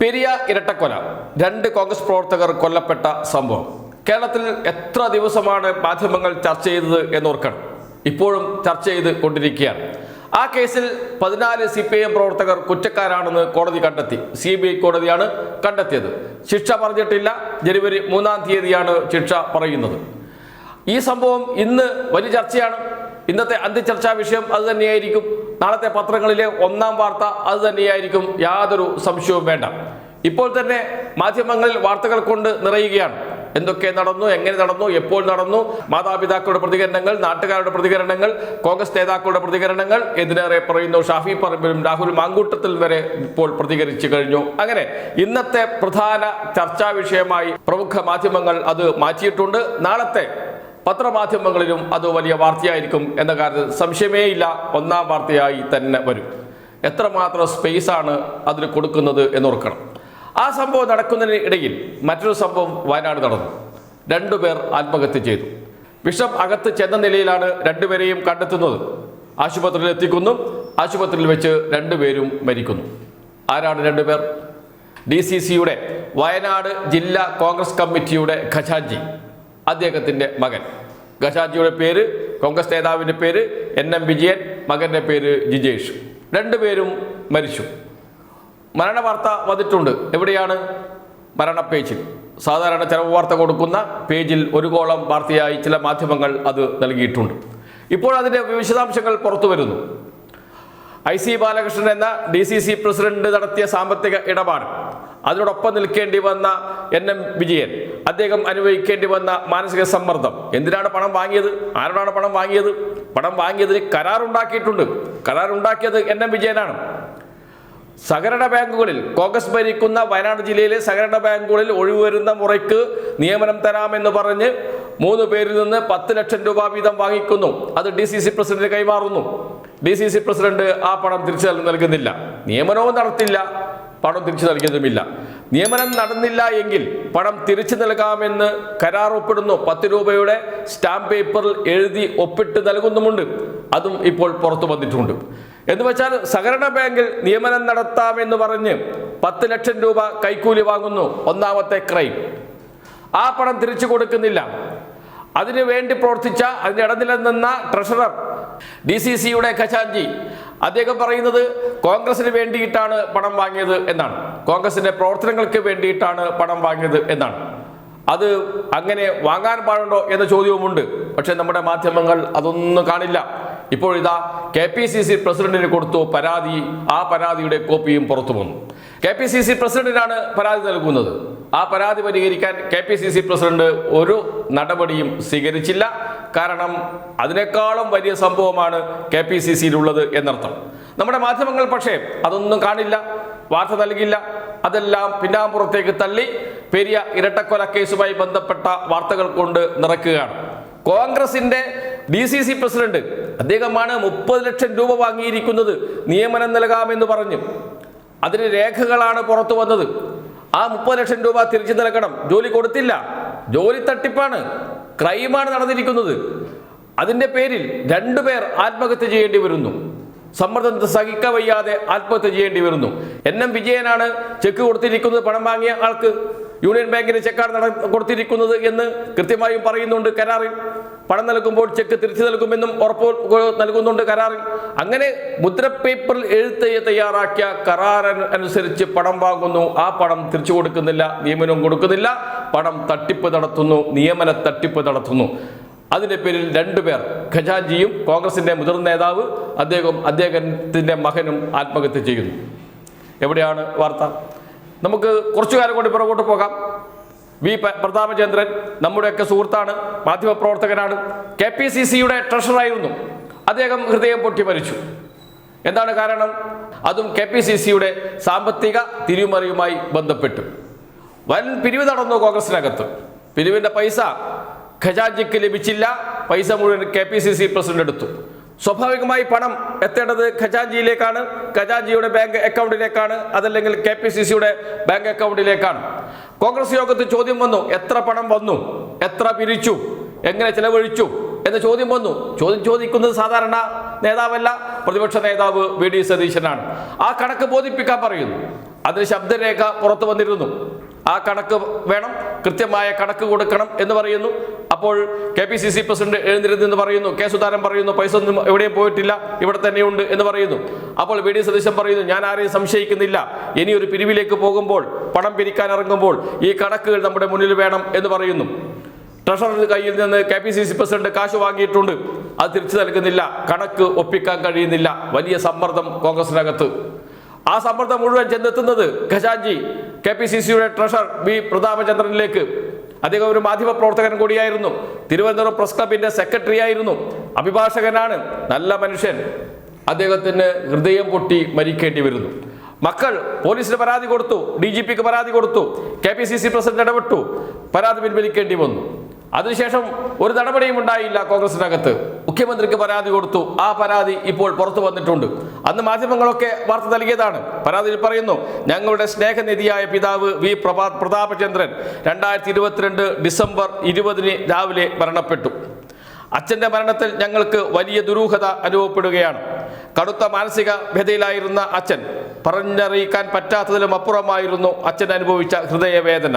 പെരിയ ഇരട്ടക്കൊല. രണ്ട് കോൺഗ്രസ് പ്രവർത്തകർ കൊല്ലപ്പെട്ട സംഭവം. കേരളത്തിൽ എത്ര ദിവസമാണ് മാധ്യമങ്ങൾ ചർച്ച ചെയ്തത് എന്നോർക്കണം. ഇപ്പോഴും ചർച്ച ചെയ്ത് കൊണ്ടിരിക്കുകയാണ്. ആ കേസിൽ പതിനാല് സി പി എം പ്രവർത്തകർ കുറ്റക്കാരാണെന്ന് കോടതി കണ്ടെത്തി. സി ബി ഐ കോടതിയാണ് കണ്ടെത്തിയത്. ശിക്ഷ പറഞ്ഞിട്ടില്ല. ജനുവരി മൂന്നാം തീയതിയാണ് ശിക്ഷ പറയുന്നത്. ഈ സംഭവം ഇന്ന് വലിയ ചർച്ചയാണ്. ഇന്നത്തെ അന്ത്യചർച്ചാ വിഷയം അത് തന്നെയായിരിക്കും. നാളത്തെ പത്രങ്ങളിലെ ഒന്നാം വാർത്ത അത് തന്നെയായിരിക്കും യാതൊരു സംശയവും വേണ്ട. ഇപ്പോൾ തന്നെ മാധ്യമങ്ങളിൽ വാർത്തകൾ കൊണ്ട് നിറയുകയാണ്. എന്തൊക്കെ നടന്നു എങ്ങനെ നടന്നു എപ്പോൾ നടന്നു മാതാപിതാക്കളുടെ പ്രതികരണങ്ങൾ നാട്ടുകാരുടെ പ്രതികരണങ്ങൾ കോൺഗ്രസ് നേതാക്കളുടെ പ്രതികരണങ്ങൾ എന്തിനേറെ പറയുന്നു ഷാഫി പറമ്പിലും രാഹുൽ മാങ്കൂട്ടത്തിൽ വരെ ഇപ്പോൾ പ്രതികരിച്ചു കഴിഞ്ഞു. അങ്ങനെ ഇന്നത്തെ പ്രധാന ചർച്ചാ വിഷയമായി പ്രമുഖ മാധ്യമങ്ങൾ അത് മാറ്റിയിട്ടുണ്ട്. നാളത്തെ പത്രമാധ്യമങ്ങളിലും അത് വലിയ വാർത്തയായിരിക്കും എന്ന കാര്യത്തിൽ സംശയമേ ഇല്ല. ഒന്നാം വാർത്തയായി തന്നെ വരും. എത്രമാത്രം സ്പേസ് ആണ് അതിന് കൊടുക്കുന്നത് എന്നോർക്കണം. ആ സംഭവം നടക്കുന്നതിന് ഇടയിൽ മറ്റൊരു സംഭവം വയനാട് നടന്നു. രണ്ടുപേർ ആത്മഹത്യ ചെയ്തു. വിഷം അകത്ത് ചെന്ന നിലയിലാണ് രണ്ടുപേരെയും കണ്ടെത്തുന്നത്. ആശുപത്രിയിൽ എത്തിക്കുന്നു. ആശുപത്രിയിൽ വെച്ച് രണ്ടുപേരും മരിക്കുന്നു. ആരാണ് രണ്ടുപേർ ഡി സി സിയുടെ വയനാട് ജില്ലാ കോൺഗ്രസ് കമ്മിറ്റിയുടെ ഖജാൻജി. അദ്ദേഹത്തിന്റെ മകൻ. ഗഷാജിയുടെ പേര് കോൺഗ്രസ് നേതാവിന്റെ പേര് എൻ എം വിജയൻ മകന്റെ പേര് ജിജേഷ്. രണ്ടുപേരും മരിച്ചു. മരണവാർത്ത വന്നിട്ടുണ്ട്. എവിടെയാണ്? മരണ പേജിൽ സാധാരണ ചെലവ് വാർത്ത കൊടുക്കുന്ന പേജിൽ ഒരു കോളം വാർത്തയായി ചില മാധ്യമങ്ങൾ അത് നൽകിയിട്ടുണ്ട്. ഇപ്പോൾ അതിന്റെ വിശദാംശങ്ങൾ പുറത്തു വരുന്നു. ഐ സി ബാലകൃഷ്ണൻ എന്ന ഡി സി സി പ്രസിഡന്റ് നടത്തിയ സാമ്പത്തിക ഇടപാട്. അതിനോടൊപ്പം നിൽക്കേണ്ടി വന്ന എൻ എം വിജയൻ. അദ്ദേഹം അനുഭവിക്കേണ്ടി വന്ന മാനസിക സമ്മർദ്ദം. എന്തിനാണ് പണം വാങ്ങിയത്? ആരോടാണ് പണം വാങ്ങിയത്? പണം വാങ്ങിയതിന് കരാറുണ്ടാക്കിയിട്ടുണ്ട്. കരാറുണ്ടാക്കിയത് എൻ എം വിജയനാണ്. സഹകരണ ബാങ്കുകളിൽ കോൺഗ്രസ് ഭരിക്കുന്ന വയനാട് ജില്ലയിലെ സഹകരണ ബാങ്കുകളിൽ ഒഴിവുവരുന്ന മുറയ്ക്ക് നിയമനം തരാമെന്ന് പറഞ്ഞ് മൂന്ന് പേരിൽ നിന്ന് പത്ത് ലക്ഷം രൂപ വീതം വാങ്ങിക്കുന്നു. അത് ഡി സി സി പ്രസിഡന്റ് കൈമാറുന്നു. ഡി സി സി പ്രസിഡന്റ് ആ പണം തിരിച്ചു നൽ- നൽകുന്നില്ല. നിയമനവും നടത്തില്ല. പണം തിരിച്ചു നൽകിയതുമില്ല. നിയമനം നടന്നില്ല എങ്കിൽ പണം തിരിച്ചു നൽകാമെന്ന് കരാർ ഒപ്പിടുന്നു പത്ത് രൂപയുടെ സ്റ്റാമ്പ് പേപ്പറിൽ എഴുതി ഒപ്പിട്ട് നൽകുന്നുമുണ്ട്. അതും ഇപ്പോൾ പുറത്തു വന്നിട്ടുണ്ട്. എന്ന് വെച്ചാൽ സഹകരണ ബാങ്കിൽ നിയമനം നടത്താമെന്ന് പറഞ്ഞ് പത്ത് ലക്ഷം രൂപ കൈക്കൂലി വാങ്ങുന്നു. ഒന്നാമത്തെ ക്രൈം. ആ പണം തിരിച്ചു കൊടുക്കുന്നില്ല. അതിനു വേണ്ടി പ്രവർത്തിച്ച അതിന് ഇടനില നിന്ന ട്രഷറർ ഡി സി സിയുടെ ഖജാൻജി. അദ്ദേഹം പറയുന്നത് കോൺഗ്രസിന് വേണ്ടിയിട്ടാണ് പണം വാങ്ങിയത് എന്നാണ്. കോൺഗ്രസിന്റെ പ്രവർത്തനങ്ങൾക്ക് വേണ്ടിയിട്ടാണ് പണം വാങ്ങിയത് എന്നാണ്. അത് അങ്ങനെ വാങ്ങാൻ പാടുണ്ടോ എന്ന ചോദ്യവുമുണ്ട്. പക്ഷെ നമ്മുടെ മാധ്യമങ്ങൾ അതൊന്നും കാണില്ല. ഇപ്പോൾ ഇതാ കെ പി സി സി പ്രസിഡന്റിന് കൊടുത്തു പരാതി. ആ പരാതിയുടെ കോപ്പിയും പുറത്തു വന്നു. കെ പി സി സി പ്രസിഡന്റിനാണ് പരാതി നൽകുന്നത്. ആ പരാതി പരിഹരിക്കാൻ K P C C president ഒരു നടപടിയും സ്വീകരിച്ചില്ല. കാരണം അതിനേക്കാളും വലിയ സംഭവമാണ് കെ പി സി സിയിലുള്ളത് എന്നർത്ഥം. നമ്മുടെ മാധ്യമങ്ങൾ പക്ഷേ അതൊന്നും കാണില്ല. വാർത്ത നൽകില്ല അതെല്ലാം പിന്നാമ്പുറത്തേക്ക് തള്ളി പെരിയ ഇരട്ടക്കൊല കേസുമായി ബന്ധപ്പെട്ട വാർത്തകൾ കൊണ്ട് നിറക്കുകയാണ്. കോൺഗ്രസിന്റെ ഡി സി സി പ്രസിഡന്റ് അദ്ദേഹമാണ് മുപ്പത് ലക്ഷം രൂപ വാങ്ങിയിരിക്കുന്നത് നിയമനം നൽകാമെന്ന് പറഞ്ഞു. അതിന് രേഖകളാണ് പുറത്തു വന്നത്. ആ മുപ്പത് ലക്ഷം രൂപ തിരിച്ചു നൽകണം. ജോലി കൊടുത്തില്ല. ജോലി തട്ടിപ്പാണ്. ക്രൈമാണ് നടന്നിരിക്കുന്നത്. അതിന്റെ പേരിൽ രണ്ടുപേർ ആത്മഹത്യ ചെയ്യേണ്ടി വരുന്നു. സമ്മർദ്ദം സഹിക്കാൻ വയ്യാതെ ആത്മഹത്യ ചെയ്യേണ്ടി വരുന്നു. എൻ എം വിജയനാണ് ചെക്ക് കൊടുത്തിരിക്കുന്നത് പണം വാങ്ങിയ ആൾക്ക് യൂണിയൻ ബാങ്കിന് ചെക്കാണ് നട കൊടുത്തിരിക്കുന്നത് എന്ന് കൃത്യമായും പറയുന്നുണ്ട് കരാറിൽ. പണം നൽകുമ്പോൾ ചെക്ക് തിരിച്ചു നൽകുമെന്നും ഉറപ്പ് നൽകുന്നുണ്ട് കരാറിൽ. അങ്ങനെ മുദ്രപ്പേപ്പറിൽ എഴുത്ത് തയ്യാറാക്കിയ കരാർ അനുസരിച്ച് പണം വാങ്ങുന്നു. ആ പണം തിരിച്ചു കൊടുക്കുന്നില്ല നിയമനവും കൊടുക്കുന്നില്ല. പണം തട്ടിപ്പ് നടത്തുന്നു നിയമന തട്ടിപ്പ് നടത്തുന്നു. അതിന്റെ പേരിൽ രണ്ടു പേർ ഖജാൻജിയും കോൺഗ്രസിന്റെ മുതിർന്ന നേതാവ് അദ്ദേഹം അദ്ദേഹത്തിന്റെ മകനും ആത്മഹത്യ ചെയ്യുന്നു. എവിടെയാണ് വാർത്ത? നമുക്ക് കുറച്ചു കാലം കൊണ്ട് പുറകോട്ട് പോകാം. വി പ്രതാപചന്ദ്രൻ നമ്മുടെയൊക്കെ സുഹൃത്താണ് മാധ്യമപ്രവർത്തകനാണ്. കെ പി സി സിയുടെ ട്രഷറായിരുന്നു. അദ്ദേഹം ഹൃദയം പൊട്ടി മരിച്ചു. എന്താണ് കാരണം? അതും കെ പി സി സിയുടെ സാമ്പത്തിക തിരിമറിയുമായി ബന്ധപ്പെട്ടു. വൻ പിരിവ് നടന്നു കോൺഗ്രസിനകത്ത്. പിരിവിന്റെ പൈസ ഖജാൻജിക്ക് ലഭിച്ചില്ല. പൈസ മുഴുവൻ K P C C president എടുത്തു. സ്വാഭാവികമായി പണം എത്തേണ്ടത് ഖജാൻജിയിലേക്കാണ് ഖജാൻജിയുടെ ബാങ്ക് അക്കൗണ്ടിലേക്കാണ്. അതല്ലെങ്കിൽ കെ പി സി സിയുടെ ബാങ്ക് അക്കൗണ്ടിലേക്കാണ്. കോൺഗ്രസ് യോഗത്തിൽ ചോദ്യം വന്നു. എത്ര പണം വന്നു? എത്ര പിരിച്ചു? എങ്ങനെ ചെലവഴിച്ചു? എന്ന ചോദ്യം വന്നു. ചോദ്യം ചോദിക്കുന്നത് സാധാരണ നേതാവല്ല. പ്രതിപക്ഷ നേതാവ് വി ഡി സതീശനാണ്. ആ കണക്ക് ബോധിപ്പിക്കാൻ പറയുന്നു. അതിന് ശബ്ദരേഖ പുറത്തു വന്നിരുന്നു. ആ കണക്ക് വേണം. കൃത്യമായ കണക്ക് കൊടുക്കണം എന്ന് പറയുന്നു. അപ്പോൾ K P C C president എഴുന്നിരുന്നെന്ന് പറയുന്നു. കെ സുധാരൻ പറയുന്നു പൈസ ഒന്നും എവിടെയും പോയിട്ടില്ല ഇവിടെ തന്നെയുണ്ട് എന്ന് പറയുന്നു. അപ്പോൾ വി ഡി സതീശൻ പറയുന്നു ഞാൻ ആരെയും സംശയിക്കുന്നില്ല. ഇനി ഒരു പിരിവിലേക്ക് പോകുമ്പോൾ പണം പിരിക്കാൻ ഇറങ്ങുമ്പോൾ ഈ കണക്കുകൾ നമ്മുടെ മുന്നിൽ വേണം എന്ന് പറയുന്നു. ട്രഷറർ കയ്യിൽ നിന്ന് K P C C president കാശ് വാങ്ങിയിട്ടുണ്ട്. അത് തിരിച്ചു നൽകുന്നില്ല. കണക്ക് ഒപ്പിക്കാൻ കഴിയുന്നില്ല. വലിയ സമ്മർദ്ദം കോൺഗ്രസിനകത്ത്. ആ സമ്മർദ്ദം മുഴുവൻ ചെന്നെത്തുന്നത് ഖജാൻജി കെ പി സി സിയുടെ ട്രഷർ വി പ്രതാപചന്ദ്രനിലേക്ക്. അദ്ദേഹം ഒരു മാധ്യമ പ്രവർത്തകൻ കൂടിയായിരുന്നു. തിരുവനന്തപുരം പ്രസ് ക്ലബിന്റെ സെക്രട്ടറി ആയിരുന്നു. അഭിഭാഷകനാണ്. നല്ല മനുഷ്യൻ. അദ്ദേഹത്തിന് ഹൃദയം പൊട്ടി മരിക്കേണ്ടി വരുന്നു. മക്കൾ പോലീസിന് പരാതി കൊടുത്തു. ഡി ജി പിക്ക് പരാതി കൊടുത്തു. K P C C president ഇടപെട്ടു. പരാതി പിൻവലിക്കേണ്ടി വന്നു. അതിനുശേഷം ഒരു നടപടിയും ഉണ്ടായില്ല കോൺഗ്രസിനകത്ത്. മുഖ്യമന്ത്രിക്ക് പരാതി കൊടുത്തു. ആ പരാതി ഇപ്പോൾ പുറത്തു വന്നിട്ടുണ്ട്. അന്ന് മാധ്യമങ്ങളൊക്കെ വാർത്ത നൽകിയതാണ്. പരാതിയിൽ പറയുന്നു ഞങ്ങളുടെ സ്നേഹനിധിയായ പിതാവ് വി പ്രഭാ പ്രതാപചന്ദ്രൻ രണ്ടായിരത്തി ഇരുപത്തിരണ്ട് ഡിസംബർ ഇരുപതിന് രാവിലെ മരണപ്പെട്ടു. അച്ഛന്റെ മരണത്തിൽ ഞങ്ങൾക്ക് വലിയ ദുരൂഹത അനുഭവപ്പെടുകയാണ്. കടുത്ത മാനസിക വ്യതയിലായിരുന്ന അച്ഛൻ പറഞ്ഞറിയിക്കാൻ പറ്റാത്തതിലും അപ്പുറമായിരുന്നു അച്ഛൻ അനുഭവിച്ച ഹൃദയവേദന.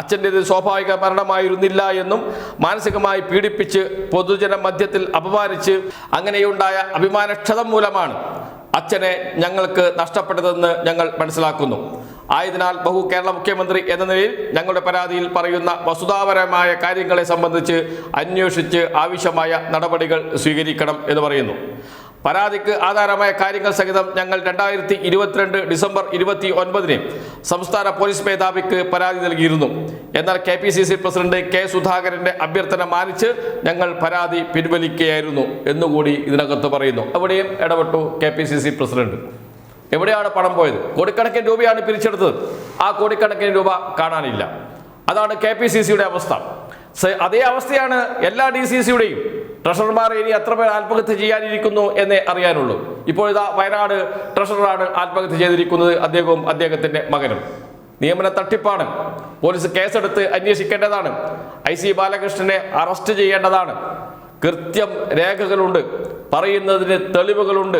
അച്ഛന്റെത് സ്വാഭാവിക മരണമായിരുന്നില്ല എന്നും മാനസികമായി പീഡിപ്പിച്ച് പൊതുജന മധ്യത്തിൽ അപമാനിച്ച് അങ്ങനെയുണ്ടായ അഭിമാനക്ഷതം മൂലമാണ് അച്ഛനെ ഞങ്ങൾക്ക് നഷ്ടപ്പെട്ടതെന്ന് ഞങ്ങൾ മനസ്സിലാക്കുന്നു. ആയതിനാൽ ബഹു കേരള മുഖ്യമന്ത്രി എന്ന നിലയിൽ ഞങ്ങളുടെ പരാതിയിൽ പറയുന്ന വസുതാപരമായ കാര്യങ്ങളെ സംബന്ധിച്ച് അന്വേഷിച്ച് ആവശ്യമായ നടപടികൾ സ്വീകരിക്കണം എന്ന് പറയുന്നു. പരാതിക്ക് ആധാരമായ കാര്യങ്ങൾ സഹിതം ഞങ്ങൾ രണ്ടായിരത്തി ഇരുപത്തിരണ്ട് ഡിസംബർ ഇരുപത്തി ഒൻപതിന് സംസ്ഥാന പോലീസ് മേധാവിക്ക് പരാതി നൽകിയിരുന്നു. എന്നാൽ K P C C president K സുധാകരന്റെ അഭ്യർത്ഥന മാനിച്ച് ഞങ്ങൾ പരാതി പിൻവലിക്കുകയായിരുന്നു എന്നുകൂടി ഇതിനകത്ത് പറയുന്നു. അവിടെയും ഇടപെട്ടു K P C C president. എവിടെയാണ് പണം പോയത്? കോടിക്കണക്കിന് രൂപയാണ് പിരിച്ചെടുത്തത്. ആ കോടിക്കണക്കിന് രൂപ കാണാനില്ല. അതാണ് കെ പി സി സിയുടെ അവസ്ഥ. അതേ അവസ്ഥയാണ് എല്ലാ ഡി സി സിയുടെയും. ട്രഷറർമാർ ഇനി എത്ര പേർ ആത്മഹത്യ ചെയ്യാനിരിക്കുന്നു എന്നേ അറിയാനുള്ളൂ. ഇപ്പോൾ ഇതാ വയനാട് ട്രഷററാണ് ആത്മഹത്യ ചെയ്തിരിക്കുന്നത് അദ്ദേഹവും അദ്ദേഹത്തിന്റെ മകനും. നിയമന തട്ടിപ്പാണ്. പോലീസ് കേസെടുത്ത് അന്വേഷിക്കേണ്ടതാണ്. ഐ സി ബാലകൃഷ്ണനെ അറസ്റ്റ് ചെയ്യേണ്ടതാണ്. കൃത്യം രേഖകളുണ്ട്. പറയുന്നതിന് തെളിവുകളുണ്ട്.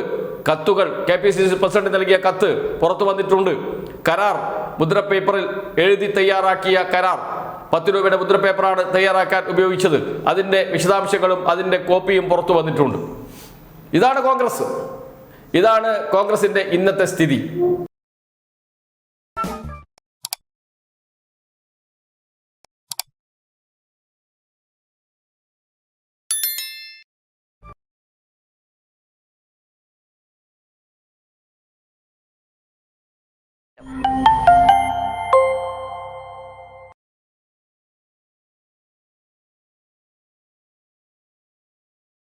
കത്തുകൾ. K P C C president നൽകിയ കത്ത് പുറത്തു വന്നിട്ടുണ്ട്. കരാർ. മുദ്ര പേപ്പറിൽ എഴുതി തയ്യാറാക്കിയ കരാർ. പത്ത് രൂപയുടെ മുദ്രപേപ്പറാണ് തയ്യാറാക്കാൻ ഉപയോഗിച്ചത്. അതിന്റെ വിശദാംശങ്ങളും അതിന്റെ കോപ്പിയും പുറത്തു വന്നിട്ടുണ്ട്. ഇതാണ് കോൺഗ്രസ്. ഇതാണ് കോൺഗ്രസിന്റെ ഇന്നത്തെ സ്ഥിതി.